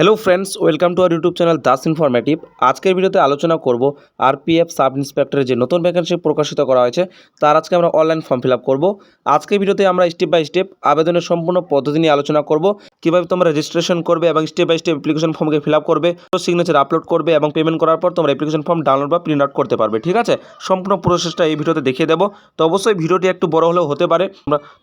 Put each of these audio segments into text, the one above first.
Hello friends welcome to our YouTube channel Das informative আজকের ভিডিওতে আলোচনা করব আরপিএফ সাব ইন্সপেক্টরের যে নতুন ভ্যাকেন্সি প্রকাশিত করা হয়েছে, তার আজকে আমরা অনলাইন ফর্ম ফিল আপ করব। আজকের ভিডিওতে আমরা স্টেপ বাই স্টেপ আবেদনের সম্পূর্ণ পদ্ধতি নিয়ে আলোচনা করব, কীভাবে তোমরা রেজিস্ট্রেশন করবে এবং স্টেপ বাই স্টেপ অ্যাপ্লিকেশন ফর্মকে ফিল আপ করবে সিগনেচার আপলোড করবে এবং পেমেন্ট করার পর তোমরা অ্যাপ্লিকেশন ফর্ম ডাউনলোড বা প্রিন্ট আউট করতে পারবে, ঠিক আছে? সম্পূর্ণ প্রসেসটা এই ভিডিওতে দেখিয়ে দেবো। তো অবশ্যই ভিডিওটি একটু বড় হলেও হতে পারে।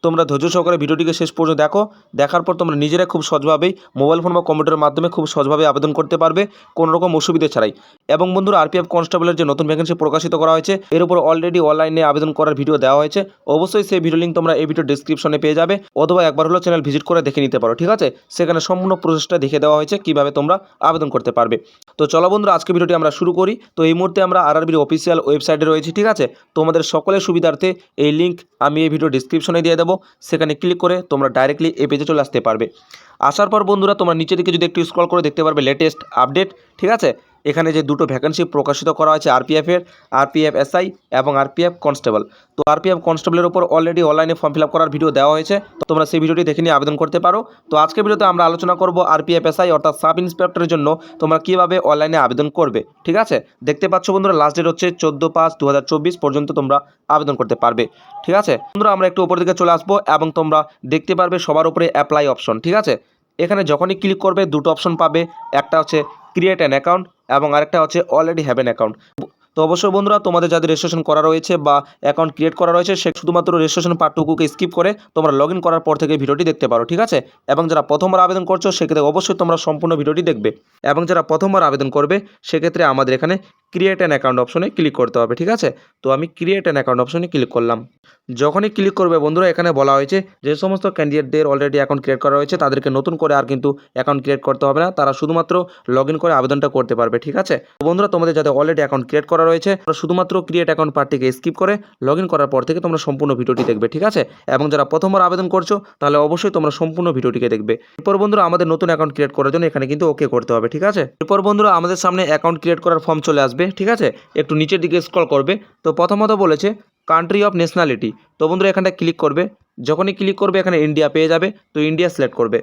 তোমরা- ধৈর্য সহকারে ভিডিওটিকে শেষ পর্যন্ত দেখো। দেখার পর তোমরা নিজেরা খুব সহজভাবেই মোবাইল ফোন বা কম্পিউটারের মাধ্যমে খুব সহজভাবে আবেদন করতে পারবে কোনো রকম অসুবিধা ছাড়াই। এবং বন্ধুরা আরপিএফ কনস্টেবলের যে নতুন ভ্যাকেন্সি প্রকাশিত করা হয়েছে, এর উপর অলরেডি অনলাইনে আবেদন করার ভিডিও দেওয়া হয়েছে। অবশ্যই সেই ভিডিও লিঙ্ক তোমরা এই ভিডিও ডিসক্রিপশনে পেয়ে যাবে, অথবা একবার হলো চ্যানেল ভিজিট করে দেখে নিতে পারো, ঠিক আছে? সেখানে সম্পূর্ণ প্রসেসটা দেখে দেওয়া হয়েছে, কীভাবে তোমরা আবেদন করতে পারবে। তো চলো বন্ধুরা, আজকে ভিডিওটি আমরা শুরু করি। তো এই মুহূর্তে আমরা আরআরবির অফিসিয়াল ওয়েবসাইটে রয়েছি, ঠিক আছে? তোমাদের সকলের সুবিধার্থে এই লিঙ্ক আমি এই ভিডিও ডিসক্রিপশনে দিয়ে দেবো। সেখানে ক্লিক করে তোমরা ডাইরেক্টলি এই পেজে চলে আসতে পারবে। আসার পর বন্ধুরা, তোমরা নিচের দিকে যদি একটু স্ক্রল করে দেখতে পারবে লেটেস্ট আপডেট ঠিক আছে? এখানে যে দুটো ভ্যাকেন্সি প্রকাশিত করা হয়েছে আরপিএফের আরপিএফ এসআই এবং আরপিএফ কনস্টেবল তো আরপিএফ কনস্টেবলের উপর অলরেডি অনলাইনে ফর্ম ফিল করার ভিডিও দেওয়া হয়েছে, তো তোমরা সেই ভিডিওটি দেখে নিয়ে আবেদন করতে পারো। তো আজকের ভিডিওতে আমরা আলোচনা করব আরপিএফ এসআই অর্থাৎ সাব ইন্সপেক্টরের জন্য তোমরা কীভাবে অনলাইনে আবেদন করবে, ঠিক আছে? দেখতে পাচ্ছ বন্ধুরা লাস্ট ডেট হচ্ছে চোদ্দ পাঁচ দু পর্যন্ত তোমরা আবেদন করতে পারবে, ঠিক আছে? বন্ধুরা, আমরা একটু উপর দিকে চলে আসব এবং তোমরা দেখতে পারবে সবার উপরে অ্যাপ্লাই অপশন ঠিক আছে? এখানে যখনই ক্লিক করবে, দুটো অপশন পাবে। একটা হচ্ছে ক্রিয়েট অ্যান অ্যাকাউন্ট এবং আরেকটা হচ্ছে অলরেডি হ্যাভ অ্যান অ্যাকাউন্ট তো অবশ্যই বন্ধুরা, তোমাদের যাদের রেজিস্ট্রেশন করা রয়েছে বা অ্যাকাউন্ট ক্রিয়েট করা রয়েছে, সে শুধুমাত্র রেজিস্ট্রেশন পার্টটুকুকে স্কিপ করে তোমরা লগ করার পর থেকে ভিডিওটি দেখতে পারো, ঠিক আছে? এবং যারা প্রথমবার আবেদন করছ, সেক্ষেত্রে অবশ্যই তোমরা সম্পূর্ণ ভিডিওটি দেখবে। এবং যারা প্রথমবার আবেদন করবে, সেক্ষেত্রে আমাদের এখানে ক্রিয়েট অ্যান অ্যাকাউন্ট অপশনে ক্লিক করতে হবে, ঠিক আছে? তো আমি ক্রিয়েট অ্যান অ্যাকাউন্ট অপশনে ক্লিক করলাম। যখনই ক্লিক করবে বন্ধুরা, এখানে বলা হয়েছে যে সমস্ত ক্যান্ডিডেটদের অলরেডি অ্যাকাউন্ট ক্রিয়েট করা হয়েছে, তাদেরকে নতুন করে আর কিন্তু অ্যাকাউন্ট ক্রিয়েট করতে হবে না। তারা শুধুমাত্র লগ করে আবেদনটা করতে পারবে, ঠিক আছে? বন্ধুরা, তোমাদের যাদের অলরেডি অ্যাকাউন্ট ক্রিয়েট করা রয়েছে। শুধুমাত্র ক্রিয়েট অ্যাকাউন্ট পার্টটিকে স্কিপ করে লগ করার পর থেকে তোমরা সম্পূর্ণ ভিডিওটি দেখবে, ঠিক আছে? এবং যারা প্রথমবার আবেদন করছ, তাহলে অবশ্যই তোমরা সম্পূর্ণ ভিডিওটিকে দেখবে। এরপর বন্ধুরা, আমাদের নতুন অ্যাকাউন্ট ক্রিয়েট করার জন্য এখানে কিন্তু ওকে করতে হবে, ঠিক আছে? এরপর বন্ধুরা, আমাদের সামনে অ্যাকাউন্ট ক্রিয়েট করার ফর্ম চলে আসবে, ঠিক আছে? একটু নিচের দিকে স্ক্রল করবে। তো প্রথমত বলেছে কান্ট্রি অফ ন্যাশনালিটি তো বন্ধুরা, এখানটা ক্লিক করবে। যখনই ক্লিক করবে, এখানে ইন্ডিয়া পেয়ে যাবে। তো ইন্ডিয়া সিলেক্ট করবে।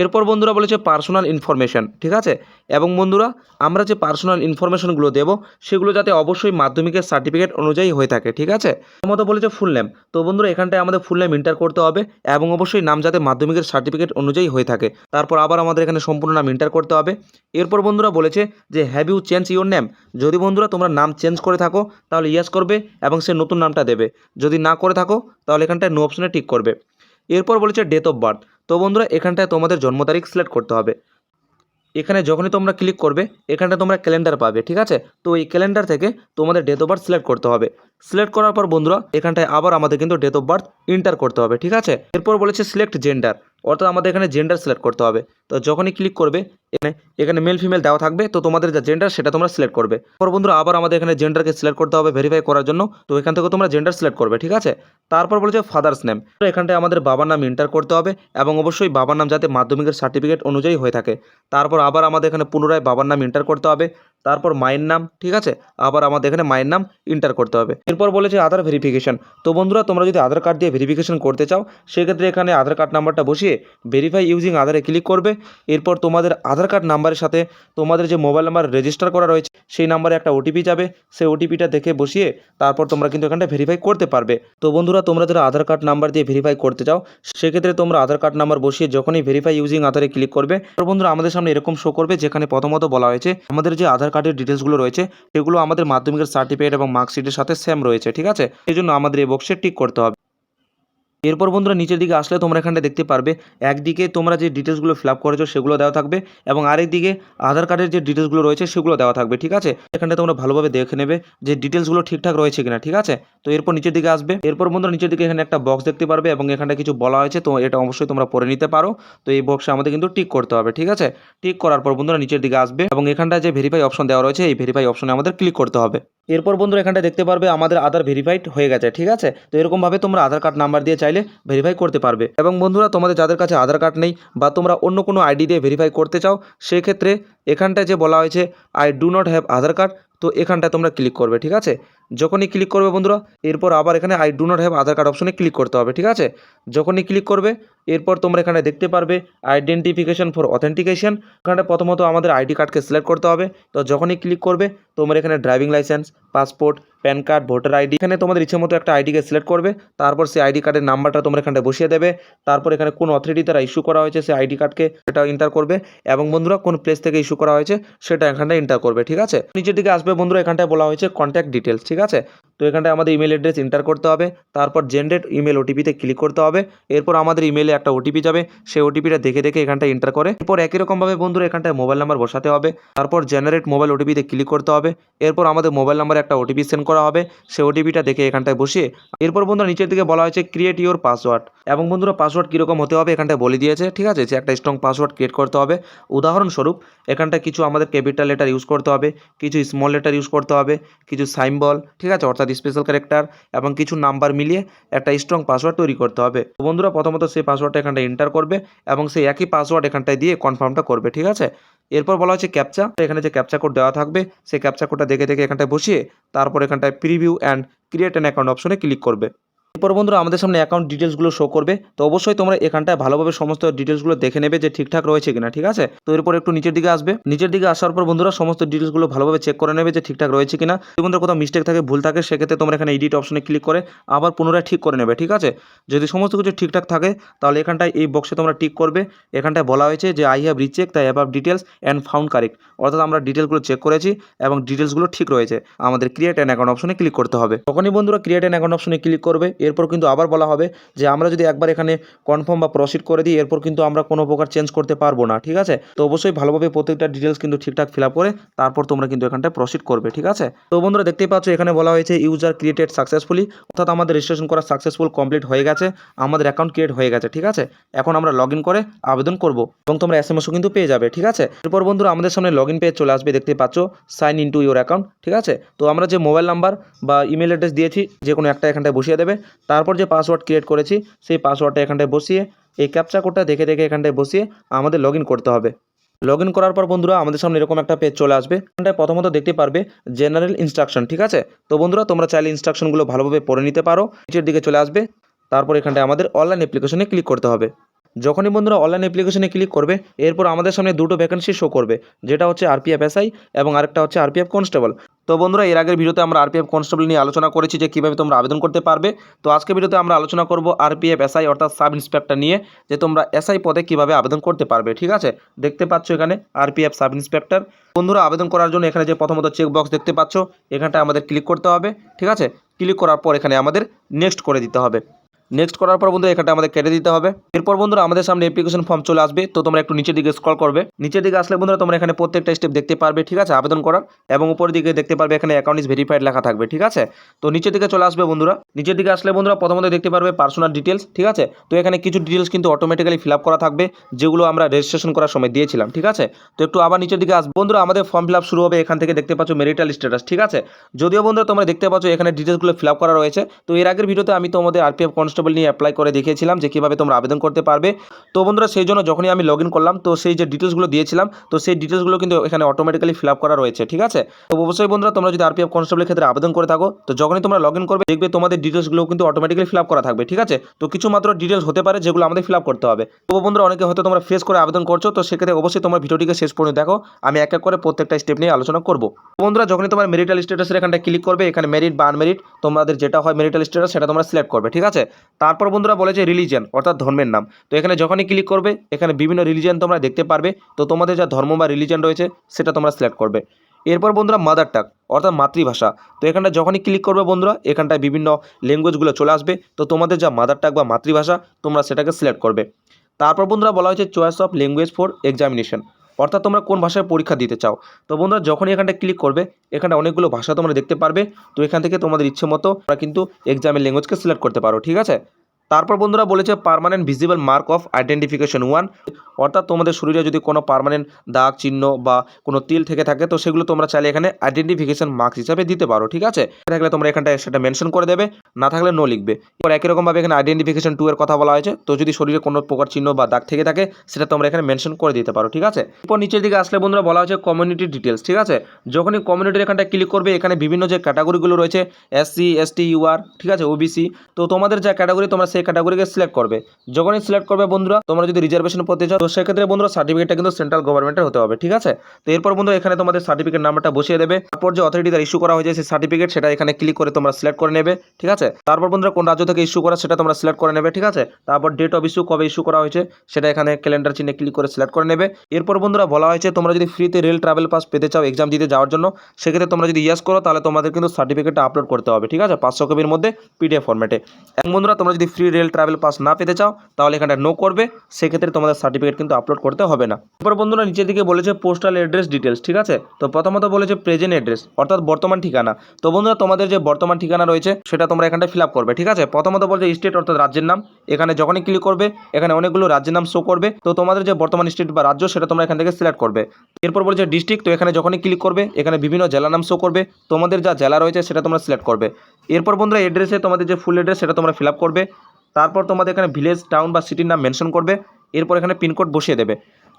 এরপর বন্ধুরা বলেছে পার্সোনাল ইনফরমেশন ঠিক আছে? এবং বন্ধুরা, আমরা যে পার্সোনাল ইনফরমেশনগুলো দেবো, সেগুলো যাতে অবশ্যই মাধ্যমিকের সার্টিফিকেট অনুযায়ী হয়ে থাকে, ঠিক আছে? মতো বলেছে ফুল নেম তো বন্ধুরা, এখানটায় আমাদের ফুল নেম ইন্টার করতে হবে এবং অবশ্যই নাম যাতে মাধ্যমিকের সার্টিফিকেট অনুযায়ী হয়ে থাকে। তারপর আবার আমাদের এখানে সম্পূর্ণ নাম ইন্টার করতে হবে। এরপর বন্ধুরা বলেছে যে have you change your name যদি বন্ধুরা তোমরা নাম চেঞ্জ করে থাকো, তাহলে ইয়াস করবে এবং সে নতুন নামটা দেবে। যদি না করে থাকো, তাহলে এখানটায় নো অপশনে টিক করবে। এরপর বলেছে ডেট অফ বার্থ তো বন্ধুরা, এখানটায় তোমাদের জন্ম তারিখ সিলেক্ট করতে হবে। এখানে যখনই তোমরা ক্লিক করবে এখানটা তোমরা ক্যালেন্ডার পাবে, ঠিক আছে? তো এই ক্যালেন্ডার থেকে তোমাদের ডেট অফ বার্থ সিলেক্ট করতে হবে। সিলেক্ট করার পর বন্ধুরা, এখানটায় আবার আমাদের কিন্তু ডেট অফ বার্থ ইন্টার করতে হবে, ঠিক আছে? এরপর বলেছে সিলেক্ট জেন্ডার অর্থাৎ আমাদের এখানে জেন্ডার সিলেক্ট করতে হবে। তো যখনই ক্লিক করবে এখানে এখানে মেল ফিমেল দেওয়া থাকবে। তো তোমাদের যা জেন্ডার সেটা তোমরা সিলেক্ট করবে। পর বন্ধুরা, আবার আমাদের এখানে জেন্ডারকে সিলেক্ট করতে হবে ভেরিফাই করার জন্য। তো এখান থেকে তোমরা জেন্ডার সিলেক্ট করবে, ঠিক আছে? তারপর বলেছে ফাদার্স নেম তো এখানটায় আমাদের বাবার নাম ইন্টার করতে হবে এবং অবশ্যই বাবার নাম যাতে মাধ্যমিকের সার্টিফিকেট অনুযায়ী হয়ে থাকে। তারপর আবার আমাদের এখানে পুনরায় বাবার নাম ইন্টার করতে হবে। তারপর মায়ের নাম, ঠিক আছে? আবার আমাদের এখানে মায়ের নাম ইন্টার করতে হবে। এরপর বলেছে আধার ভেরিফিকেশন তো বন্ধুরা, তোমরা যদি আধার কার্ড দিয়ে ভেরিফিকেশন করতে চাও, সেক্ষেত্রে এখানে আধার কার্ড নাম্বারটা বসিয়ে ভেরিফাই ইউজিং আধারে ক্লিক করবে। এরপর তোমাদের আধার কার্ড নাম্বারের সাথে তোমাদের যে মোবাইল নাম্বার রেজিস্টার করা রয়েছে, সেই নাম্বারে একটা ওটিপি যাবে। সেই ওটিপিটা দেখে বসিয়ে তারপর তোমরা কিন্তু এখানটা ভেরিফাই করতে পারবে। তো বন্ধুরা, তোমরা যারা আধার কার্ড নাম্বার দিয়ে ভেরিফাই করতে চাও, সেক্ষেত্রে তোমরা আধার কার্ড নাম্বার বসিয়ে যখনই ভেরিফাই ইউজিং আধারে ক্লিক করবে। তো বন্ধুরা, আমাদের সামনে এরকম শো করবে, যেখানে প্রথমত বলা হয়েছে, আমাদের যে আধার কার্ডের ডিটেলসগুলো রয়েছে, সেগুলো আমাদের মাধ্যমিকের সার্টিফিকেট এবং মার্কশিটের সাথে সেম রয়েছে, ঠিক আছে? এই জন্য আমাদের এই বক্সে টিক করতে হবে। এরপর বন্ধুরা নিচের দিকে আসলে তোমরা এখানটা দেখতে পারবে, একদিকে তোমরা যে ডিটেলসগুলো ফিল আপ করেছ সেগুলো দেওয়া থাকবে এবং আরেকদিকে আধার কার্ডের যে ডিটেলসগুলো রয়েছে সেগুলো দেওয়া থাকবে, ঠিক আছে? এখানটা তোমরা ভালোভাবে দেখে নেবে যে ডিটেলসগুলো ঠিকঠাক রয়েছে কিনা, ঠিক আছে? তো এরপর নিচের দিকে আসবে, এরপর বন্ধুরা নিচের দিকে এখানে একটা বক্স দেখতে পারবে এবং এখানটা কিছু বলা হয়েছে, তো এটা অবশ্যই তোমরা পড়ে নিতে পারো। তো এই বক্সে আমাদের কিন্তু টিক করতে হবে, ঠিক আছে? টিক করার পর বন্ধুরা নিচের দিকে আসবে এবং এখানটা যে ভেরিফাই অপশন দেওয়া রয়েছে, এই ভেরিফাই অপশনে আমাদের ক্লিক করতে হবে। এরপর বন্ধুরা এখানটা দেখতে পারবে আমাদের আধার ভেরিফাইড হয়ে গেছে, ঠিক আছে? তো এরকমভাবে তোমরা আধার কার্ড নাম্বার দিয়ে চাইলে ভেরিফাই করতে পারবে। এবং বন্ধুরা, তোমাদের যাদের কাছে আধার কার্ড নেই বা তোমরা অন্য কোনো আইডি দিয়ে ভেরিফাই করতে চাও, সেক্ষেত্রে এখানটায় যে বলা হয়েছে I do not have Aadhaar card তো এখানটায় তোমরা ক্লিক করবে, ঠিক আছে? যখনই ক্লিক করবে বন্ধুরা, এরপর আবার এখানে I do not have Aadhaar card অপশনে ক্লিক করতে হবে, ঠিক আছে? যখনই ক্লিক করবে, এরপর তোমরা এখানে দেখতে পারবে আইডেন্টিফিকেশন ফর অথেন্টিকেশন এখানে প্রথমত আমাদের আইডি কার্ডকে সিলেক্ট করতে হবে। তো যখনই ক্লিক করবে, তোমরা এখানে driving licence passport PAN card voter ID এখানে তোমাদের ইচ্ছে মতো একটা আইডিকে সিলেক্ট করবে। তারপর সেই আইডি কার্ডের নাম্বারটা তোমরা এখানে বসিয়ে দেবে। তারপর এখানে কোন অথরিটি দ্বারা ইস্যু করা হয়েছে, সেই আইডি কার্ডকে সেটা ইন্টার করবে। এবং বন্ধুরা, কোন প্লেস থেকে ইস্যু করা হয়েছে, সেটা এখানটা ইন্টার করবে, ঠিক আছে? নিচের দিকে আসবে বন্ধুরা, এখানটায় বলা হয়েছে কন্ট্যাক্ট ডিটেলস ঠিক আছে? তো এখানটায় আমাদের ইমেল অ্যাড্রেস এন্টার করতে হবে, তারপর জেনারেট ইমেল ওটিপিতে ক্লিক করতে হবে, এরপর আমাদের ইমেলে একটা ওটিপি যাবে, সেই ওটিপিটা দেখে দেখে এখানটা এন্টার করে, এরপর একই রকমভাবে বন্ধুরা এখানটায় মোবাইল নাম্বার বসাতে হবে, তারপর জেনারেট মোবাইল ওটিপিতে ক্লিক করতে হবে, এরপর আমাদের মোবাইল নাম্বারে একটা ওটিপি সেন্ড করা হবে, সেই ওটিপিটা দেখে এখানটায় বসিয়ে, এরপর বন্ধুরা নিচের দিকে বলা হয়েছে ক্রিয়েট ইউর পাসওয়ার্ড এবং বন্ধুরা পাসওয়ার্ড কীরকম হতে হবে এখানটায় বলে দিয়েছে, ঠিক আছে? যে একটা স্ট্রং পাসওয়ার্ড ক্রিয়েট করতে হবে, উদাহরণস্বরূপ, এখানটায় কিছু আমাদের ক্যাপিটাল লেটার ইউজ করতে হবে, কিছু স্মল লেটার ইউজ করতে হবে, কিছু সাইম্বল ঠিক আছে? অর্থাৎ স্পেশাল ক্যারেক্টার এবং কিছু নাম্বার মিলিয়ে একটা স্ট্রং পাসওয়ার্ড তৈরি করতে হবে। বন্ধুরা, প্রথমত সেই পাসওয়ার্ডটা এখানটা এন্টার করবে এবং সেই একই পাসওয়ার্ড এখানটায় দিয়ে কনফার্মটা করবে, ঠিক আছে? এরপর বলা হচ্ছে ক্যাপচা এখানে যে ক্যাপচা কোড দেওয়া থাকবে, সেই ক্যাপচা কোডটা দেখে দেখে এখানটায় বসিয়ে তারপর এখানটায় preview and create an account অপশনে ক্লিক করবে। এরপর বন্ধুরা আমাদের সামনে অ্যাকাউন্ট ডিটেলসগুলো শো করবে। তো অবশ্যই তোমরা এখানটায় ভালোভাবে সমস্ত ডিটেলসগুলো দেখে নেবে যে ঠিকঠাক রয়েছে কিনা, ঠিক আছে? তো এরপর একটু নিচের দিকে আসবে। নিচের দিকে আসার পর বন্ধুরা সমস্ত ডিটেলসগুলো ভালোভাবে চেক করে নেবে যে ঠিকঠাক রয়েছে কিনা। যদি বন্ধুরা কোথাও মিস্টেক থাকে, ভুল থাকে, সেক্ষেত্রে তোমরা এখানে এডিট অপশনে ক্লিক করে আবার পুনরায় ঠিক করে নেবে, ঠিক আছে? যদি সমস্ত কিছু ঠিকঠাক থাকে, তাহলে এখানটায় এই বক্সে তোমরা টিক করবে। এখানটায় বলা হয়েছে যে I have recheck the above details and found correct অর্থাৎ আমরা ডিটেলসগুলো চেক করেছি এবং ডিটেলসগুলো ঠিক রয়েছে। আমাদের ক্রিয়েট অ্যান অ্যাকাউন্ট অপশনে ক্লিক করতে হবে। তখনই বন্ধুরা ক্রিয়েট অ্যান অ্যাকাউন্ট অপশনে ক্লিক করবে। এরপর কিন্তু আবার বলা হবে যে আমরা যদি একবার এখানে কনফার্ম বা প্রসিড করে দিই, এরপর কিন্তু আমরা কোনো প্রকার চেঞ্জ করতে পারব না, ঠিক আছে? তো অবশ্যই ভালোভাবে প্রত্যেকটা ডিটেলস কিন্তু ঠিকঠাক ফিল করে তারপর তোমরা কিন্তু এখানটায় প্রসিড করবে, ঠিক আছে? তো বন্ধুরা দেখতেই পাচ্ছ এখানে বলা হয়েছে ইউজার ক্রিয়েটেড সাকসেসফুলি অর্থাৎ আমাদের রেজিস্ট্রেশন করা সাকসেসফুল কমপ্লিট হয়ে গেছে, আমাদের অ্যাকাউন্ট ক্রিয়েট হয়ে গেছে, ঠিক আছে? এখন আমরা লগ করে আবেদন করব এবং তোমরা এস এম এসও কিন্তু পেয়ে যাবে, ঠিক আছে? এরপর বন্ধুরা আমাদের সামনে লগ ইন পেজ চলে আসবে দেখতে পাচ্ছ sign in to your account ঠিক আছে? তো আমরা যে মোবাইল নাম্বার বা ইমেল অ্যাড্রেস দিয়েছি, যে কোনো একটা এখানটায় বসিয়ে দেবে তারপর যে পাসওয়ার্ড ক্রিয়েট করেছি, সেই পাসওয়ার্ডটা এখানটায় বসিয়ে, এই ক্যাপচা কোডটা দেখে দেখে এখানটায় বসিয়ে আমাদের লগ করতে হবে। লগ করার পর বন্ধুরা, আমাদের সামনে এরকম একটা পেজ চলে আসবে। এখানটায় প্রথমত দেখতে পারবে জেনারেল ইনস্ট্রাকশন ঠিক আছে? তো বন্ধুরা, তোমরা চাইলে ইনস্ট্রাকশনগুলো ভালোভাবে পড়ে নিতে পারো। নিচের দিকে চলে আসবে। তারপর এখানটায় আমাদের অনলাইন অ্যাপ্লিকেশনে ক্লিক করতে হবে। যখনই বন্ধুরা অনলাইন অ্যাপ্লিকেশনে ক্লিক করবে, এরপর আমাদের সামনে দুটো ভ্যাকেন্সি শো করবে, যেটা হচ্ছে আরপিএফ এসআই এবং আরেকটা হচ্ছে আরপিএফ কনস্টেবল তো বন্ধুরা, এর আগের ভিডিওতে আমরা আরপিএফ কনস্টেবল নিয়ে আলোচনা করেছি যে কীভাবে তোমরা আবেদন করতে পারবে। তো আজকে ভিডিওতে আমরা আলোচনা করব আরপিএফ এসআই অর্থাৎ সাব ইন্সপেক্টর নিয়ে, যে তোমরা এসআই পদে কীভাবে আবেদন করতে পারবে, ঠিক আছে? দেখতে পাচ্ছ এখানে আরপিএফ সাব ইন্সপেক্টর। বন্ধুরা, আবেদন করার জন্য এখানে যে প্রথমত চেক বক্স দেখতে পাচ্ছ এখানটা আমাদের ক্লিক করতে হবে, ঠিক আছে? ক্লিক করার পর এখানে আমাদের নেক্সট করে দিতে হবে। নেক্সট করার পর বন্ধু এখানটা আমাদের কেটে দিতে হবে। এরপর বন্ধুরা আমাদের সামনে অ্যাপ্লিকেশন ফর্ম চলে আসবে, তো তোমরা একটু নিচের দিকে স্ক্রল করবে। নিচের দিকে আসলে বন্ধুরা তোমরা এখানে প্রত্যেকটা স্টেপ দেখতে পারবে, ঠিক আছে? আবেদন করার এবং উপরের দিকে দেখতে পারবে এখানে অ্যাকাউন্ট ইজ ভেরিফাইড লেখা থাকবে, ঠিক আছে? তো নিচের দিকে চলে আসবে বন্ধুরা। নিচের দিকে আসলে বন্ধুরা প্রথমত দেখতে পারবে পার্সোনাল ডিটেলস ঠিক আছে? তো এখানে কিছু ডিটেলস কিন্তু অটোমেটিক্যালি ফিল আপ করা থাকবে, যেগুলো আমরা রেজিস্ট্রেশন করার সময় দিয়েছিলাম, ঠিক আছে? তো একটু আবার নিচের দিকে আসবে। বন্ধুরা আমাদের ফর্ম ফিল আপ শুরু হবে এখান থেকে দেখতে পাচ্ছ মেরিটাল স্ট্যাটাস ঠিক আছে? যদিও বন্ধুরা তোমরা দেখতে পাচ্ছ এখানে ডিটেলসগুলো ফিল আপ করা রয়েছে, তো এর আগের ভিডিওতে আমি তোমাদের আরপিএফ কনস্টেবল নিয়ে অ্যাপ্লাই করে দেখিয়েছিলাম যে কীভাবে তোমরা আবেদন করতে পারবে। তো বন্ধুরা, সেই জন্য যখনই আমি লগ করলাম, তো সেই যে ডিটেলসগুলো দিয়েছিলাম, তো সেই ডিটেলসগুলো কিন্তু এখানে অটোমেটিক্যালি ফিল করা রয়েছে, ঠিক আছে? তো অবশ্যই বন্ধুরা, তোমরা যদি আরপিএফ কনস্টেবলের ক্ষেত্রে আবেদন করে থাকো, তো যখনই তোমরা লগ করবে, দেখবে তোমাদের ডিটেলসগুলো কিন্তু অটোমেটিক্যালি ফিল করা থাকবে, ঠিক আছে? তো কিছু মাত্র ডিটেলস হতে পারে যেগুলো আমাদের ফিল করতে হবে। তো বন্ধুরা, অনেকে হয়তো তোমরা ফেস করে আবেদন করছ, তো সেক্ষেত্রে অবশ্যই তোমার ভিডিওটিকে শেষ পর্যন্ত দেখো। আমি এক এক করে প্রত্যেকটা স্টেপ নিয়ে আলোচনা করব। বন্ধুরা, যখনই তোমার মেরিটাল স্ট্যাটাসের এখানটা ক্লিক করবে, এখানে মেরিট বা আনমেরিট তোমাদের যেটা হয় মেরিটাল স্ট্যাটাস সেটা তোমরা সিলেক্ট করবে, ঠিক আছে? তারপর বন্ধুরা বলেছে রিলিজিয়ান অর্থাৎ ধর্মের নাম। তো এখানে যখনই ক্লিক করবে, এখানে বিভিন্ন রিলিজিয়ান তোমরা দেখতে পারবে। তো তোমাদের যা ধর্ম বা রিলিজিয়ান রয়েছে, সেটা তোমরা সিলেক্ট করবে। এরপর বন্ধুরা মাদার টাক অর্থাৎ মাতৃভাষা। তো এখানটা যখনই ক্লিক করবে বন্ধুরা, এখানটায় বিভিন্ন ল্যাঙ্গুয়েজগুলো চলে আসবে। তো তোমাদের যা মাদার টাক বা মাতৃভাষা, তোমরা সেটাকে সিলেক্ট করবে। তারপর বন্ধুরা বলা হয়েছে choice of language for examination অর্থাৎ তোমরা কোন ভাষায় পরীক্ষা দিতে চাও? তো বন্ধুরা, যখনই এখানটা ক্লিক করবে এখানে অনেকগুলো ভাষা তোমরা দেখতে পারবে। তো এখান থেকে তোমাদের ইচ্ছে মতো তোমরা কিন্তু এক্সামের ল্যাঙ্গুয়েজকে সিলেক্ট করতে পারো, ঠিক আছে? তারপর বন্ধুরা বলেছে permanent visible mark of identification one অর্থাৎ তোমাদের শরীরে যদি কোনো পার্মানেন্ট দাগ, চিহ্ন বা কোনো তিল থেকে থাকে, তো সেগুলো তোমরা চাইলে এখানে আইডেন্টিফিকেশন মার্কস হিসাবে দিতে পারো, ঠিক আছে? থাকলে তোমরা এখানটায় সেটা মেনশন করে দেবে, না থাকলে নো লিখবে। এবার একই রকমভাবে এখানে আইডেন্টিফিকেশন টু এর কথা বলা হয়েছে, তো যদি শরীরে কোনো প্রকার চিহ্ন বা দাগ থেকে থাকে, সেটা তোমরা এখানে মেনশন করে দিতে পারো, ঠিক আছে? এরপর নিচের দিকে আসলে বন্ধুরা বলা হয়েছে কমিউনিটি ডিটেলস ঠিক আছে? যখনই কমিউনিটির এখানটা ক্লিক করবে, এখানে বিভিন্ন যে ক্যাটাগরিগুলো রয়েছে এসসি এসটি ইউআর ঠিক আছে? ওবিসি তো তোমাদের যা ক্যাটাগরি তোমরা সেই ক্যাটাগরিকে সিলেক্ট করবে। যখনই সিলেক্ট করবে বন্ধুরা, তোমরা যদি রিজার্ভেশন করতে চাও, তো সেক্ষেত্রে বন্ধুরা সার্টিফিকেটটা কিন্তু সেন্ট্রাল গভর্নমেন্টের হতে হবে, ঠিক আছে? তো এরপর বন্ধুরা, এখানে তোমাদের সার্টিফিকেট নাম্বারটা বসিয়ে দেবে। তারপর যে অথরিটি দ্বারা ইস্যু করা হয়েছে, সেই সার্টিফিকেট সেটা এখানে ক্লিক করে তোমরা সিলেক্ট করে নেবে, ঠিক আছে? তারপর বন্ধুরা, কোন রাজ্য থেকে ইস্যু করা, সেটা তোমরা সিলেক্ট করে নেবে, ঠিক আছে? তারপর ডেট অফ ইস্যু কবে ইস্যু করা হয়েছে, সেটা এখানে ক্যালেন্ডার চিহ্নে ক্লিক করে সিলেক্ট করে নেবে। এরপর বন্ধুরা, বলা হয়েছে তোমরা যদি ফ্রিতে রেল ট্রাভেল পাস পেতে চাও এক্সাম দিতে যাওয়ার জন্য, সেক্ষেত্রে তোমরা যদি ইয়াস করো, তাহলে তোমাদের কিন্তু সার্টিফিকেটটা আপলোড করতে হবে, ঠিক আছে? পাঁচশো কপির মধ্যে পিডিএফ ফর্মেটে এবং বন্ধুরা, তোমরা যদি ফ্রি রেল ট্রাভেল পাস না পেতে চাও, তাহলে এখানটা নো করবে। সেক্ষেত্রে তোমাদের সার্টিফিকেট কিন্তু আপলোড করতে হবে না। এরপর বন্ধুরা নিচের দিকে বলেছে পোস্টাল অ্যাড্রেস ডিটেলস ঠিক আছে? তো প্রথমত বলেছে প্রেজেন্ট অ্যাড্রেস অর্থাৎ বর্তমান ঠিকানা। তো বন্ধুরা তোমাদের যে বর্তমান ঠিকানা রয়েছে, সেটা তোমরা এখানটা ফিল করবে, ঠিক আছে? প্রথমত বলছে স্টেট অর্থাৎ রাজ্যের নাম। এখানে যখনই ক্লিক করবে, এখানে অনেকগুলো রাজ্যের নাম শো করবে। তো তোমাদের যে বর্তমান স্টেট বা রাজ্য, সেটা তোমরা এখান থেকে সিলেক্ট করবে। এরপর বলছে ডিস্ট্রিক্ট তো এখানে যখনই ক্লিক করবে, এখানে বিভিন্ন জেলার নাম শো করবে। তোমাদের যা জেলা রয়েছে, সেটা তোমরা সিলেক্ট করবে। এরপর বন্ধুরা অ্যাড্রেসে তোমাদের যে ফুল অ্যাড্রেস সেটা তোমরা ফিল করবে। তারপর তোমাদের এখানে ভিলেজ টাউন বা সিটির নাম মেনশন করবে, এরপর এখানে পিনকোড বসিয়ে দেবে।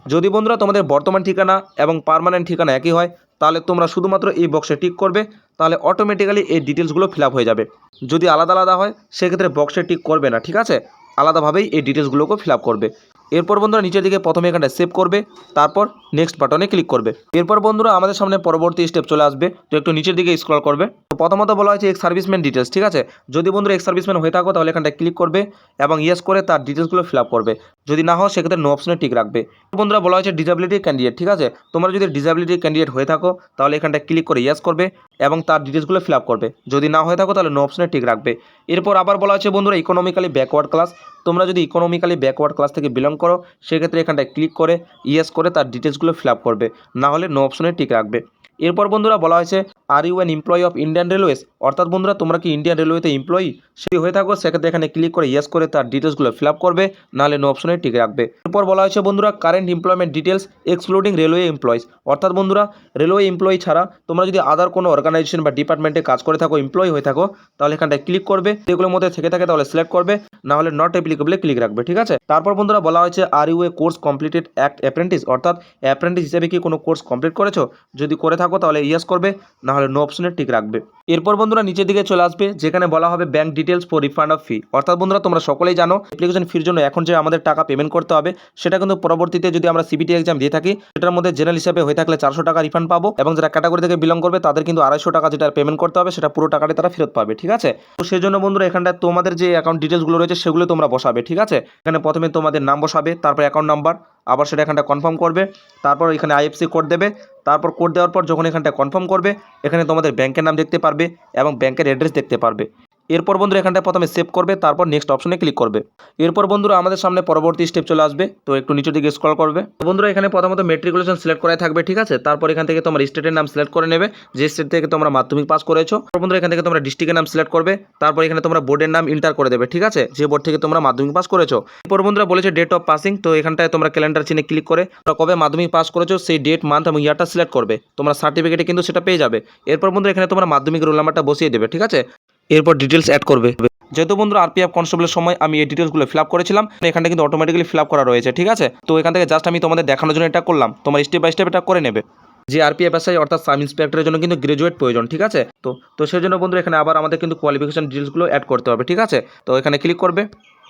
যদি বন্ধুরা তোমাদের বর্তমান ঠিকানা এবং পারমানেন্ট ঠিকানা একই হয়, তাহলে তোমরা শুধুমাত্র এই বক্সে টিক করবে, তাহলে অটোমেটিক্যালি এই ডিটেলসগুলো ফিল হয়ে যাবে। যদি আলাদা আলাদা হয়, সেক্ষেত্রে বক্সে টিক করবে না, ঠিক আছে? আলাদাভাবেই এই ডিটেলসগুলোকে ফিল করবে। এরপর বন্ধুরা নিচের দিকে প্রথমে এখানটা সেভ করবে, তারপর নেক্সট বাটনে ক্লিক করবে। এরপর বন্ধুরা আমাদের সামনে পরবর্তী স্টেপ চলে আসবে, তো একটু নিচের দিকে স্ক্রল করবে। প্রথমত বলা হয়েছে এক্স সার্ভিসম্যান ডিটেলস ঠিক আছে? যদি বন্ধুরা এক্স সার্ভিসম্যান হয়ে থাকো, তাহলে এখানটা ক্লিক করবে এবং ইয়েস করে তার ডিটেলসগুলো ফিল আপ করবে। যদি না হয় সেক্ষেত্রে নো অপশনে টিক রাখবে। বন্ধুরা বলা হয়েছে ডিসাবিলিটি ক্যান্ডিডেট ঠিক আছে? তোমরা যদি ডিসাবিলিটি ক্যান্ডিডেট হয়ে থাকো, তাহলে এখানটা ক্লিক করে ইয়েস করবে এবং তার ডিটেলসগুলো ফিল আপ করবে। যদি না হয়ে থাকো, তাহলে নো অপশনে টিক রাখবে। এরপর আবার বলা হয়েছে, বন্ধুরা ইকোনমিক্যালি ব্যাকওয়ার্ড ক্লাস তোমরা যদি ইকোনমিক্যালি ব্যাকওয়ার্ড ক্লাস থেকে বিলং করো, সেক্ষেত্রে এখানটায় ক্লিক করে ইয়েস করে তার ডিটেলসগুলো ফিল আপ করবে। না হলে নো অপশনে টিক রাখবে। এরপর বন্ধুরা বলা হয়েছে are you an employee of Indian railways অর্থাৎ বন্ধুরা, তোমরা কি ইন্ডিয়ান রেলওয়েতে এমপ্লয়ি সেই হয়ে থাকো, সেক্ষেত্রে এখানে ক্লিক করে ইয়েস করে তার ডিটেলসগুলো ফিল আপ করবে, নাহলে নো অপশনে টিকে রাখবে। এরপর বলা হয়েছে, বন্ধুরা current employment details excluding railway employees অর্থাৎ বন্ধুরা রেলওয়ে এমপ্লয়ি ছাড়া তোমরা যদি আদার কোনো অর্গানাইজেশন বা ডিপার্টমেন্টে কাজ করে থাকো এমপ্লয়ি হয়ে থাকো, তাহলে এখানটায় ক্লিক করবে, যেগুলোর মধ্যে থেকে থাকে তাহলে সিলেক্ট করবে না হলে নট অ্যাপ্লিকেবলে ক্লিক রাখবে, ঠিক আছে? তারপর বন্ধুরা বলা হয়েছে are you a course completed act apprentice অর্থাৎ অ্যাপ্রেন্টিস হিসেবে কি কোনো কোর্স কমপ্লিট করেছ? যদি করে থাকো তাহলে ইয়েস করবে না হলে নো অপশনে টিক রাখবে। এরপর বন্ধুরা নিচের দিকে চলে আসবে, যেখানে বলা হবে bank details for refund of fee অর্থাৎ বন্ধুরা, তোমরা সকলেই জানো অ্যাপ্লিকেশন ফির জন্য এখন যে আমাদের টাকা পেমেন্ট করতে হবে, সেটা কিন্তু পরবর্তীতে যদি আমরা সিবিটি এক্সাম দিয়ে থাকি, সেটার মধ্যে জেনারেল হিসেবে হয়ে থাকলে চারশো টাকা রিফান্ড পাবো এবং যারা ক্যাটাগরি থেকে বিলং করবে, তাদের কিন্তু আড়াইশো টাকা যেটা পেমেন্ট করতে হবে, সেটা পুরো টাকাটি তারা ফেরত পাবে, ঠিক আছে? তো সেই জন্য বন্ধুরা, এখানটায় তোমাদের যে অ্যাকাউন্ট ডিটেলসগুলো রয়েছে, সেগুলো তোমরা বসাবে, ঠিক আছে? এখানে প্রথমে তোমাদের নাম বসাবে, তারপর অ্যাকাউন্ট নাম্বার আবার সেটা এখানটা কনফার্ম করবে, তারপর এখানে আইএফসি কোড দেবে, তারপর কোড দেওয়ার পর যখন এখানটা কনফার্ম করবে, এখানে তোমাদের ব্যাংকের নাম দেখতে পারবে এবং ব্যাংকের অ্যাড্রেস দেখতে পারবে। এরপর বন্ধুরা এখানটায় প্রথমে সেভ করবে, তারপর নেক্সট অপশনে ক্লিক করবে। এরপর বন্ধুরা আমাদের সামনে পরবর্তী স্টেপ চলে আসবে, তো একটু নিচের দিকে স্ক্রল করবে। বন্ধুরা এখানে প্রথমত মেট্রিকুলেশন সিলেক্ট করাই থাকবে, ঠিক আছে? তারপর এখান থেকে তোমার স্টেটের নাম সিলেক্ট করে নেবে, যে স্টেট থেকে তোমরা মাধ্যমিক পাস করেছ। বন্ধুরা এখান থেকে তোমরা ডিস্ট্রিক্টের নাম সিলেক্ট করবে, তারপর এখানে তোমরা বোর্ডের নাম ইন্টার করে দেবে, ঠিক আছে? যে বোর্ড থেকে তোমরা মাধ্যমিক পাস করেছ। এরপর বন্ধুরা বলেছে ডেট অফ পাসিং তো এখানটায় তোমরা ক্যালেন্ডার চিনে ক্লিক করে কবে মাধ্যমিক পাস করেছ, সেই ডেট মান্থ এবং ইয়ারটা সিলেক্ট করবে। তোমরা সার্টিফিকেটে কিন্তু সেটা পেয়ে যাবে। এরপর বন্ধুরা এখানে তোমরা মাধ্যমিক রোল নাম্বারটা বসিয়ে দেবে, ঠিক আছে? এরপর ডিটেলস অ্যাড করবে। যেহেতু বন্ধুরা আরপিএফ কনস্টেবলের সময় আমি এই ডিটেলসগুলো ফিল আপ করেছিলাম এখানটা কিন্তু অটোমেটিক্যালি ফিল আপ করা রয়েছে, ঠিক আছে? তো এখান থেকে জাস্ট আমি তোমাদের দেখানোর জন্য এটা করলাম, তোমার স্টেপ বাই স্টেপ এটা করে নেবে। যে আরপিএফ এসআই অর্থাৎ সাব ইন্সপেক্টরের জন্য কিন্তু গ্রাজুয়েট প্রয়োজন, ঠিক আছে? তো তো সেই জন্য বন্ধুরা এখানে আবার আমাদের কিন্তু কোয়ালিফিকেশন ডিটেলসগুলো অ্যাড করতে হবে, ঠিক আছে? তো এখানে ক্লিক করবে।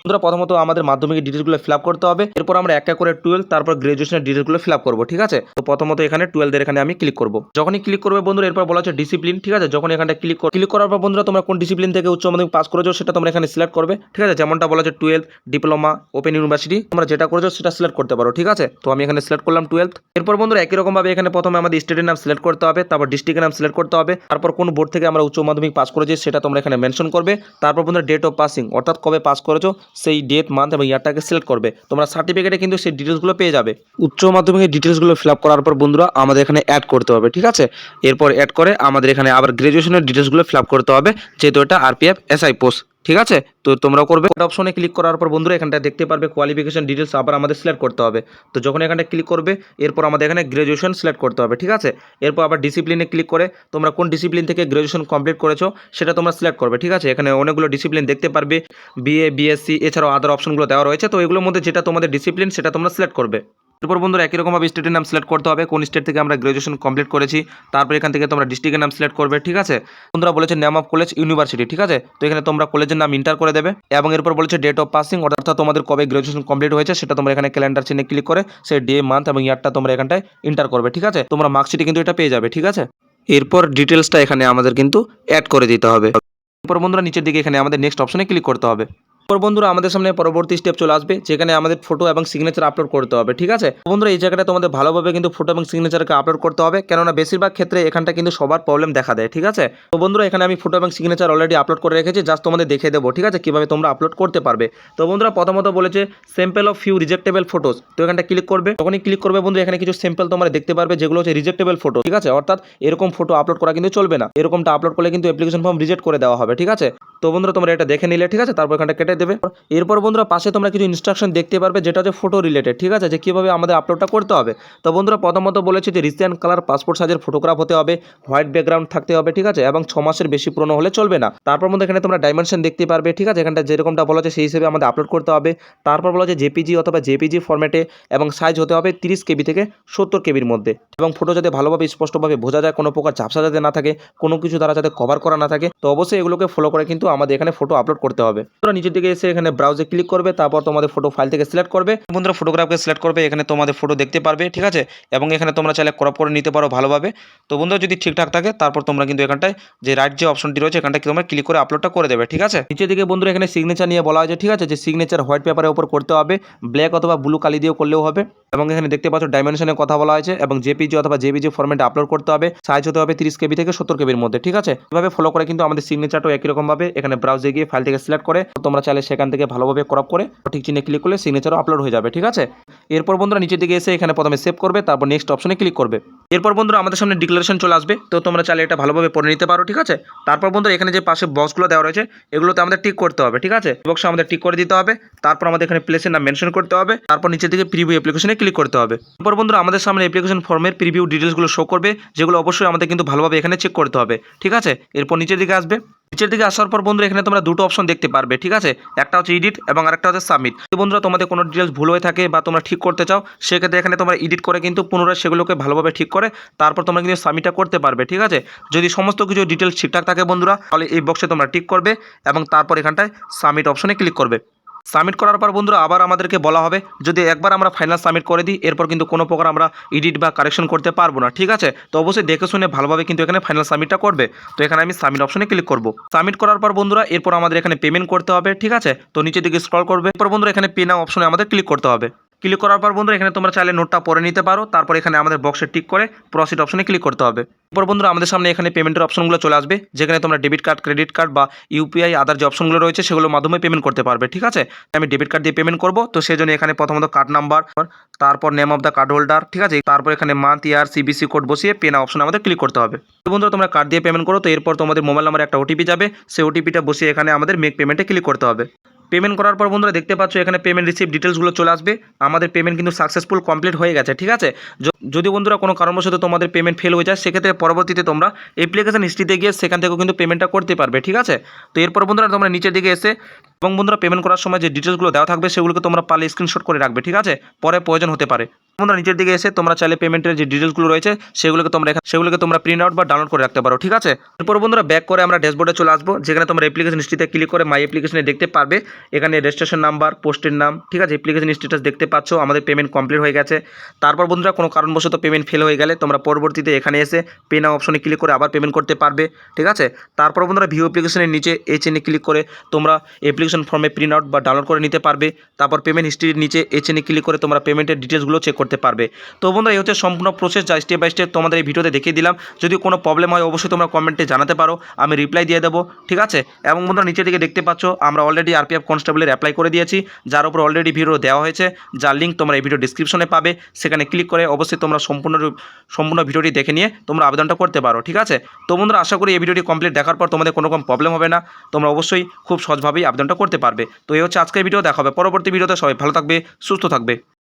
বন্ধুরা, প্রথমত আমাদের মাধ্যমিক ডিটেলসগুলো ফিল আপ করতে হবে। এরপর আমরা একটা করে টুয়েলভ তারপর গ্রাজুয়েশনের ডিটেলসগুলো ফিল আপ করব, ঠিক আছে? তো প্রথমত এখানে টুয়েলভের এখানে আমি ক্লিক করব। যখনই ক্লিক করবে বন্ধুরা, এরপর বলা হচ্ছে ডিসিপ্লিন ঠিক আছে? যখন এখানটা ক্লিক করো ক্লিক করার পর বন্ধুরা, তোমরা কোন ডিসিপ্লিন থেকে উচ্চ মাধ্যমিক পাস করেছ সেটা তোমরা এখানে সিলেক্ট করবে, ঠিক আছে? যেমনটা বলা হচ্ছে টুয়েলভ ডিপ্লোমা ওপেন ইউনিভার্সিটি তোমরা যেটা করেছ সেটা সিলেক্ট করতে পারো, ঠিক আছে? তো আমি এখানে সিলেক্ট করলাম টুয়েলভ এরপর বন্ধুরা, একই রকমভাবে এখানে প্রথমে আমাদের স্টেটের নাম সিলেক্ট করতে হবে, তারপর ডিস্ট্রিক্টের নাম সিলেক্ট করতে হবে, তারপর কোন বোর্ড থেকে আমরা উচ্চ মাধ্যমিক পাস করেছি সেটা তোমরা এখানে মেনশন করবে, তারপর বন্ধুরা ডেট অফ পাসিং অর্থাৎ কবে পাস করেছ সেই ডেট মান্থ এবং ইয়ারটাকে সিলেক্ট করবে। তোমরা সার্টিফিকেটে কিন্তু সেই ডিটেলসগুলো পেয়ে যাবে। উচ্চ মাধ্যমিকের ডিটেলসগুলো ফিল আপ করার পর বন্ধুরা আমাদের এখানে অ্যাড করতে হবে, ঠিক আছে? এরপর অ্যাড করে আমাদের এখানে আবার গ্র্যাজুয়েশনের ডিটেলসগুলো ফিল আপ করতে হবে, যেহেতু এটা আরপিএফ এসআই পোস্ট ঠিক আছে? তো তোমরা করবে। ওটা অপশনে ক্লিক করার পর বন্ধুরা এখানটা দেখতে পারবে কোয়ালিফিকেশন ডিটেলস আবার আমাদের সিলেক্ট করতে হবে। তো যখন এখানটা ক্লিক করবে, এরপর আমাদের এখানে গ্র্যাজুয়েশন সিলেক্ট করতে হবে, ঠিক আছে? এরপর আবার ডিসিপ্লিনে ক্লিক করে তোমরা কোন ডিসিপ্লিন থেকে গ্র্যাজুয়েশন কমপ্লিট করেছ, সেটা তোমরা সিলেক্ট করবে, ঠিক আছে? এখানে অনেকগুলো ডিসিপ্লিন দেখতে পারবে বিএ বিএসসি এছাড়াও আদার অপশনগুলো দেওয়া রয়েছে। তো এগুলোর মধ্যে যেটা তোমাদের ডিসিপ্লিন সেটা তোমরা সিলেক্ট করবে। এরপর বন্ধুরা, একই রকমভাবে স্টেটের নাম সিলেক্ট করতে হবে। কোন স্টেট থেকে আমরা গ্র্যাজুয়েশন কমপ্লিট করেছি, তারপর এখান থেকে তোমরা ডিস্ট্রিক্টের নাম সিলেক্ট করবে, ঠিক আছে? বন্ধুরা বলেছে নেম অফ কলেজ ইউনিভার্সিটি ঠিক আছে? তো এখানে তোমরা কলেজের নাম ইন্টার করে দেবে এবং এরপর বলেছে ডেট অফ পাসিং অর্থাৎ তোমাদের কবে গ্র্যাজুয়েশন কমপ্লিট হয়েছে, সেটা তোমরা এখানে ক্যালেন্ডার চিহ্নে ক্লিক করে সেই ডে মান্থ এবং ইয়ারটা তোমরা এখানটায় ইন্টার করবে, ঠিক আছে? তোমরা মার্কশিটে কিন্তু এটা পেয়ে যাবে, ঠিক আছে? এরপর ডিটেলসটা এখানে আমাদের কিন্তু অ্যাড করে দিতে হবে। এরপর বন্ধুরা, নিচের দিকে এখানে আমাদের নেক্সট অপশনে ক্লিক করতে হবে। এরপর বন্ধুরা আমাদের সামনে পরবর্তী স্টেপ চলে আসবে, যেখানে আমাদের ফটো এবং সিগনেচার আপলোড করতে হবে, ঠিক আছে? বন্ধুরা, এই জায়গাটা তোমাদের ভালোভাবে কিন্তু ফটো এবং সিগনেচারকে আপলোড করতে হবে, কেননা বেশিরভাগ ক্ষেত্রে এখানটা কিন্তু সবার প্রবলেম দেখা দেয়, ঠিক আছে? তো বন্ধুরা, এখানে আমি ফটো এবং সিগনেচার অলরেডি আপলোড করে রেখেছি জাস্ট তোমাদের দেখে দেবো, ঠিক আছে? কীভাবে তোমরা আপলোড করতে পারবে। তো বন্ধুরা, প্রথমত বলেছে sample of few rejectable photos তো এখানটা ক্লিক করবে। তখনই ক্লিক করবে বন্ধু এখানে কিছু স্যাম্পল তোমরা দেখতে পারবে, যেগুলো হচ্ছে রিজেক্টেবল ফটো ঠিক আছে? অর্থাৎ এরকম ফটো আপলোড করা কিন্তু চলবে না। এরকমটা আপলোড করলে কিন্তু অ্যাপ্লিকেশন ফর্ম রিজেক্ট করে দেওয়া হবে, ঠিক আছে? তো বন্ধুরা, তোমরা এটা দেখে নিলে, ঠিক আছে? তারপর এখানটা কেটে দেবে। এরপর বন্ধুরা, পাশে তোমরা কিছু ইনস্ট্রাকশন দেখতে পারবে, যেটা হচ্ছে ফটো রিলেটেড ঠিক আছে? যে কীভাবে আমাদের আপলোডটা করতে হবে। তো বন্ধুরা, প্রথমত বলেছে যে রিসেন্ট কালার পাসপোর্ট সাইজের ফটোগ্রাফ হতে হবে হোয়াইট ব্যাকগ্রাউন্ড থাকতে হবে, ঠিক আছে? এবং ছ মাসের বেশি পুরনো হলে চলবে না। তারপর মধ্যে এখানে তোমরা ডাইমেনশন দেখতে পারবে, ঠিক আছে? এখানটা যেরকমটা বলা সেই হিসেবে আমাদের আপলোড করতে হবে। তারপর বলা আছে জেপিজি অথবা জেপিজি ফরম্যাটে এবং সাইজ হতে হবে তিরিশ কেবি থেকে সত্তর কেবির মধ্যে। এবং ফটো যাতে ভালোভাবে, স্পষ্টভাবে বোঝা যায়, কোনো প্রকার ঝাপসা যাতে না থাকে, কোনো কিছু দ্বারা যাতে কভার করা না থাকে, তো অবশ্যই এগুলোকে ফলো করে কিন্তু আমাদের এখানে ফটো আপলোড করতে হবে। তোমরা নিচের দিকে এসে এখানে ব্রাউজে ক্লিক করবে, তারপর তোমাদের ফটো ফাইল থেকে সিলেক্ট করবে। বন্ধুরা ফটোগ্রাফকে সিলেক্ট করবে, এখানে তোমাদের ফটো দেখতে পারবে, ঠিক আছে? এবং এখানে তোমরা চাইলে ক্রপ করে নিতে পারো ভালোভাবে। তো বন্ধুরা যদি ঠিকঠাক থাকে, তারপর তোমরা কিন্তু এখানটায় যে রাইট যে অপশনটি রয়েছে এখানটা তোমরা ক্লিক করে আপলোডটা করে দেবে, ঠিক আছে? নিচের দিকে বন্ধুরা এখানে সিগনেচার নিয়ে বলা হয়েছে, ঠিক আছে? যে সিগনেচার হোয়াইট পেপারের উপর করতে হবে ব্ল্যাক অথবা ব্লু কালি দিয়েও করলেও হবে। এবং এখানে দেখতে পাচ্ছ ডাইমেনশনের কথা বলা হয়েছে, এবং জেপিজি অথবা জেপিজি ফরম্যাটে আপলোড করতে হবে। সাইজ হতে হবে তিরিশ কেবি থেকে সত্তর কেবির মধ্যে, ঠিক আছে? এভাবে ফলো করে কিন্তু আমাদের সিগনেচারটাও একই রকমভাবে এখানে ব্রাউজে গিয়ে ফাইল থেকে সিলেক্ট করে তোমরা চাইলে সেখান থেকে ভালোভাবে ক্রপ করে ঠিক চিহ্নে ক্লিক করলে সিগনেচারও আপলোড হয়ে যাবে, ঠিক আছে? এরপর বন্ধুরা নিচের দিকে এসে এখানে প্রথমে সেভ করবে, তারপর নেক্সট অপশনে ক্লিক করবে। এরপর বন্ধুরা আমাদের সামনে ডিক্লারেশন চলে আসবে, তো তোমরা চাইলে এটা ভালোভাবে পড়ে নিতে পারো, ঠিক আছে? তারপর বন্ধুরা এখানে যে পাশে বক্সগুলো দেওয়া রয়েছে, এগুলোতে আমাদের টিক করতে হবে, ঠিক আছে? বক্সে আমাদের টিক করে দিতে হবে, তারপর আমাদের এখানে প্লেসের নাম মেনশন করতে হবে, তারপর নিচের দিকে প্রিভিউ অ্যাপ্লিকেশনে ক্লিক করতে হবে। এরপর বন্ধুরা আমাদের সামনে অ্যাপ্লিকেশন ফর্মের প্রিভিউ ডিটেলসগুলো শো করবে, যেগুলো অবশ্যই আমাদের কিন্তু ভালোভাবে এখানে চেক করতে হবে, ঠিক আছে? এরপর নিচের দিকে আসবে। নিচের দিকে আসার পর বন্ধুরা, এখানে তোমরা দুটো অপশন দেখতে পারবে, ঠিক আছে? একটা হচ্ছে ইডিট এবং আরেকটা হচ্ছে সাবমিট বন্ধুরা, তোমাদের কোনো ডিটেলস ভুল হয়ে থাকে বা তোমরা ঠিক করতে চাও, সেক্ষেত্রে এখানে তোমরা এডিট করে কিন্তু পুনরায় সেগুলোকে ভালোভাবে ঠিক করে, তারপর তোমরা কিন্তু সাবমিটটা করতে পারবে, ঠিক আছে? যদি সমস্ত কিছু ডিটেলস ঠিকঠাক থাকে বন্ধুরা, তাহলে এই বক্সে তোমরা টিক করবে এবং তারপর এখানটায় সাবমিট অপশনে ক্লিক করবে। সাবমিট করার পর বন্ধুরা আবার আমাদেরকে বলা হবে, যদি একবার আমরা ফাইনাল সাবমিট করে দিই, এরপর কিন্তু কোনো প্রকার আমরা এডিট বা কারেকশন করতে পারব না, ঠিক আছে? তো অবশ্যই দেখে শুনে ভালোভাবে কিন্তু এখানে ফাইনাল সাবমিটটা করবে। তো এখানে আমি সাবমিট অপশনে ক্লিক করব। সাবমিট করার পর বন্ধুরা এরপর আমাদের এখানে পেমেন্ট করতে হবে, ঠিক আছে? তো নিচের দিকে স্ক্রল করবে। এরপর বন্ধুরা এখানে পে নাও অপশনে আমাদের ক্লিক করতে হবে। ক্লিক করার পর বন্ধুরা, এখানে তোমরা চাইলে নোটটা পরে নিতে পারো। তারপর এখানে আমাদের বক্সে টিক করে প্রসিড অপশনে ক্লিক করতে হবে। এরপর বন্ধুরা, আমাদের সামনে এখানে পেমেন্টের অপশনগুলো চলে আসবে। যেখানে তোমরা ডেবিট কার্ড ক্রেডিট কার্ড বা ইউপিআই আদার যে অপশনগুলো রয়েছে, সেগুলোর মাধ্যমে পেমেন্ট করতে পারবে, ঠিক আছে? আমি ডেবিট কার্ড দিয়ে পেমেন্ট করব, তো সেই জন্য এখানে প্রথমত কার্ড নাম্বার তারপর name of the card holder ঠিক আছে? তারপর এখানে মান্থ ইয়ার সিবিসি কোড বসিয়ে পেনা অপশন আমাদের ক্লিক করতে হবে। বন্ধুরা, তোমরা কার্ড দিয়ে পেমেন্ট করো, তো এরপর তোমাদের মোবাইল নাম্বারে একটা ওটিপি যাবে। সেই ওটিপিটা বসিয়ে এখানে আমাদের মেক পেমেন্টে ক্লিক করতে হবে। পেমেন্ট করার পর বন্ধুরা দেখতে পাচ্ছ, এখানে পেমেন্ট রিসিভ ডিটেলসগুলো চলে আসবে। আমাদের পেমেন্ট কিন্তু সাকসেসফুল কমপ্লিট হয়ে গেছে, ঠিক আছে? যদি বন্ধুরা কোনো কারণবশত তোমাদের পেমেন্ট ফেল হয়ে যায়, সেক্ষেত্রে পরবর্তীতে তোমরা অ্যাপ্লিকেশন হিস্ট্রিতে গিয়ে সেখান থেকেও কিন্তু পেমেন্টটা করতে পারবে, ঠিক আছে? তো এরপর বন্ধুরা তোমরা নিচের দিকে এসে এবং বন্ধুরা পেমেন্ট করার সময় যে ডিটেলসগুলো দেওয়া থাকবে, সেগুলোকে তোমরা পারলে স্ক্রিনশট করে রাখবে, ঠিক আছে? পরে প্রয়োজন হতে পারে। বন্ধুরা নিচের দিকে এসে তোমরা চাইলে পেমেন্টের যে ডিটেলসগুলো রয়েছে, সেগুলোকে তোমরা সেগুলোকে তোমরা প্রিন্ট আউট বা ডাউনলোড করে রাখতে পারো, ঠিক আছে? এরপর বন্ধুরা ব্যাক করে আমরা ড্যাশবোর্ডে চলে আসব, যেখানে তোমরা অ্যাপ্লিকেশন হিস্ট্রিতে ক্লিক করে মাই অ্যাপ্লিকেশনে দেখতে পারবে। এখানে রেজিস্ট্রেশন নাম্বার পোস্টের নাম, ঠিক আছে? অ্যাপ্লিকেশন স্ট্যাটাস দেখতে পাচ্ছ, আমাদের পেমেন্ট কমপ্লিট হয়ে গেছে। তারপর বন্ধুরা, কোনো কারণবশত পেমেন্ট ফেল হয়ে গেলে তোমরা পরবর্তীতে এখানে এসে পে নাও অপশনে ক্লিক করে আবার পেমেন্ট করতে পারবে, ঠিক আছে? তারপর বন্ধুরা ভিউ অ্যাপ্লিকেশনের নিচে এই চেনে ক্লিক করে তোমরা অ্যাপ্লিকেশন ফর্মে প্রিন্ট আউট বা ডাউনলোড করে নিতে পারবে। তারপর পেমেন্ট হিস্ট্রির নিচে এই চেনে ক্লিক করে তোমরা পেমেন্টের ডিটেলসগুলো চেক করতে পারবে। তো বন্ধুরা, এই হচ্ছে সম্পূর্ণ প্রসেস যা স্টেপ বাই স্টেপ তোমাদের এই ভিডিওতে দেখিয়ে দিলাম। যদি কোনো প্রবলেম হয়, অবশ্যই তোমরা কমেন্টে জানাতে পারো, আমি রিপ্লাই দিয়ে দেবো, ঠিক আছে? এবং বন্ধুরা, নিচের দিকে দেখতে পাচ্ছ, আমরা অলরেডি আরপিএফ কনস্টেবলের অ্যাপ্লাই করে দিয়েছি, যার উপর অলরেডি ভিডিও দেওয়া হয়েছে, যার লিঙ্ক তোমরা এই ভিডিও ডিসক্রিপশনে পাবে, সেখানে ক্লিক করে অবশ্যই তোমরা সম্পূর্ণ সম্পূর্ণ ভিডিওটি দেখে নিয়ে তোমরা আবেদনটা করতে পারো, ঠিক আছে? তো বন্ধুরা, আশা করি এই ভিডিওটি কমপ্লিট দেখার পর তোমাদের কোনো রকম প্রবলেম হবে না, তোমরা অবশ্যই খুব সহজভাবেই আবেদনটা করতে পারবে। তো এই হচ্ছে আজকের ভিডিও দেখা হবে পরবর্তী ভিডিওতে সবাই ভালো থাকবে, সুস্থ থাকবে।